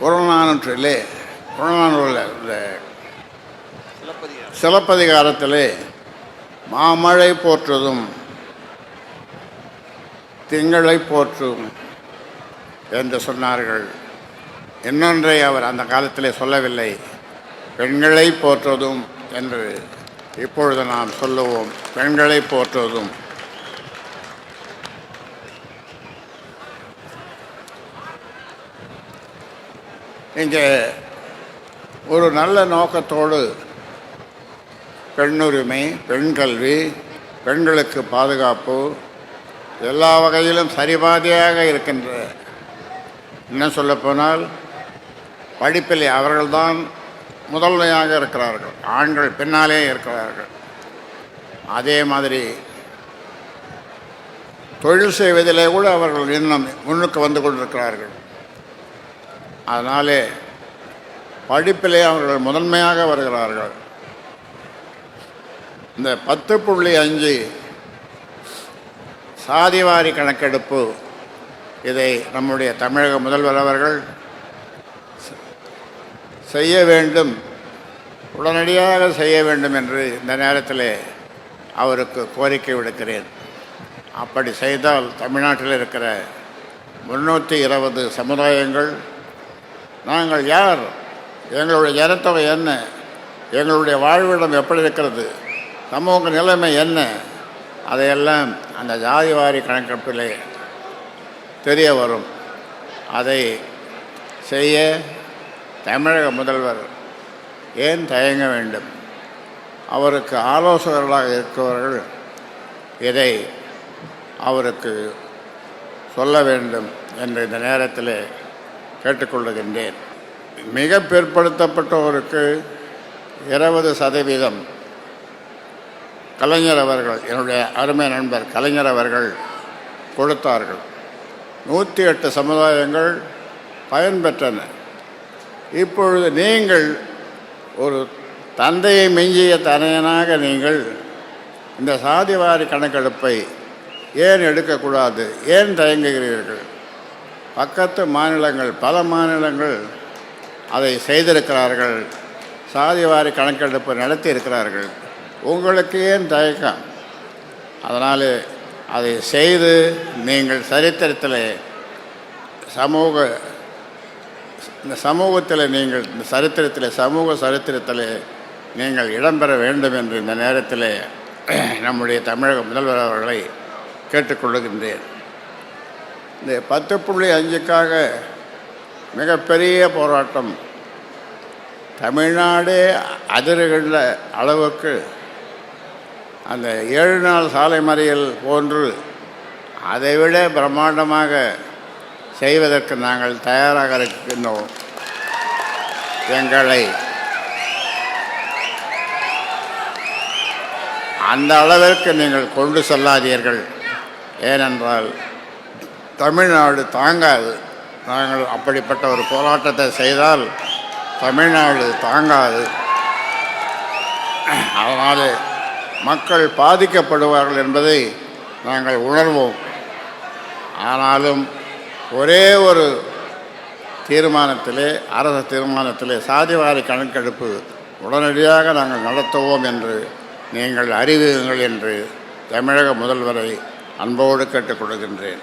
புறநானூற்றிலே புறநானூரில் இந்த சிலப்பதிகாரத்திலே மாமழை போற்றதும் திங்களை போற்றும் என்று சொன்னார்கள். இன்னொன்றை அவர் அந்த காலத்திலே சொல்லவில்லை. பெண்களை போற்றுவதும் என்று இப்பொழுது நாம் சொல்லுவோம். பெண்களை போற்றுவதும் இங்கே ஒரு நல்ல நோக்கத்தோடு பெண்ணுரிமை பெண் கல்வி பெண்களுக்கு பாதுகாப்பு எல்லா வகையிலும் சரிபாதியாக இருக்கின்ற என்ன சொல்லப்போனால் படிப்பில் அவர்கள்தான் முதன்மையாக இருக்கிறார்கள். ஆண்கள் பின்னாலே இருக்கிறார்கள். அதே மாதிரி தொழில் செய்வதிலே கூட அவர்கள் இன்னும் முன்னுக்கு வந்து கொண்டிருக்கிறார்கள். அதனாலே படிப்பிலே அவர்கள் முதன்மையாக வருகிறார்கள். இந்த பத்து புள்ளி அஞ்சு சாதிவாரி கணக்கெடுப்பு இதை நம்முடைய தமிழக முதல்வர் அவர்கள் செய்ய வேண்டும் உடனடியாக செய்ய வேண்டும் என்று இந்த நேரத்தில் அவருக்கு கோரிக்கை விடுக்கிறேன். அப்படி செய்தால் தமிழ்நாட்டில் இருக்கிற முன்னூற்றி இருபது சமுதாயங்கள் நாங்கள் யார்? எங்களுடைய ஜனத்தொகை என்ன? எங்களுடைய வாழ்விடம் எப்படி இருக்கிறது? சமூக நிலைமை என்ன? அதையெல்லாம் அந்த ஜாதிவாரி கணக்கெடுப்பிலே தெரிய வரும். அதை செய்ய தமிழக முதல்வர் ஏன் தயங்க வேண்டும்? அவருக்கு ஆலோசகர்களாக இருக்கிறவர்கள் இதை அவருக்கு சொல்ல வேண்டும் என்று இந்த நேரத்தில் கேட்டுக்கொள்ளுகின்றேன். மிக பிற்படுத்தப்பட்டோருக்கு இருபது சதவீதம் கலைஞர் அவர்கள் என்னுடைய அருமை நண்பர் கலைஞர் அவர்கள் கொடுத்தார்கள். நூற்றி எட்டு சமுதாயங்கள் பயன்பெற்றன. இப்பொழுது நீங்கள் ஒரு தந்தையை மிஞ்சிய தனையனாக நீங்கள் இந்த சாதிவாரி கணக்கெடுப்பை ஏன் எடுக்கக்கூடாது? ஏன் தயங்குகிறீர்கள்? பக்கத்து மாநிலங்கள் பல மாநிலங்கள் அதை செய்திருக்கிறார்கள். சாதிவாரி கணக்கெடுப்பு நடத்தி இருக்கிறார்கள் உங்களுக்கு ஏன் தயக்கம்? அதனால் அதை செய்து நீங்கள் சரித்திரத்தில் சமூக இந்த சமூகத்தில் நீங்கள் இந்த சரித்திரத்தில் சமூக சரித்திரத்தில் நீங்கள் இடம்பெற வேண்டும் என்று இந்த நேரத்தில் நம்முடைய தமிழக முதல்வர் அவர்களை கேட்டுக்கொள்ளுகின்றேன் இந்த பத்து புள்ளி அஞ்சுக்காக மிகப்பெரிய போராட்டம். தமிழ்நாடே அதிர்கின்ற அளவுக்கு அந்த ஏழு நாள் சாலை மறியல் போன்று அதைவிட பிரம்மாண்டமாக செய்வதற்கு நாங்கள் தயாராக இருக்கின்றோம். எங்களை அந்த அளவிற்கு நீங்கள் கொண்டு செல்லாதீர்கள். ஏனென்றால் தமிழ்நாடு தாங்காது. நாங்கள் அப்படிப்பட்ட ஒரு போராட்டத்தை செய்தால் தமிழ்நாடு தாங்காது. அதனால் மக்கள் பாதிக்கப்படுவார்கள் என்பதை நாங்கள் உணர்வோம். ஆனாலும் ஒரே ஒரு தீர்மானத்திலே அரசு தீர்மானத்திலே சாதிவாரி கணக்கெடுப்பு உடனடியாக நாங்கள் நடத்துவோம் என்று நீங்கள் அறிவியுங்கள் என்று தமிழக முதல்வரை அன்போடு கேட்டுக்கொள்கின்றேன்.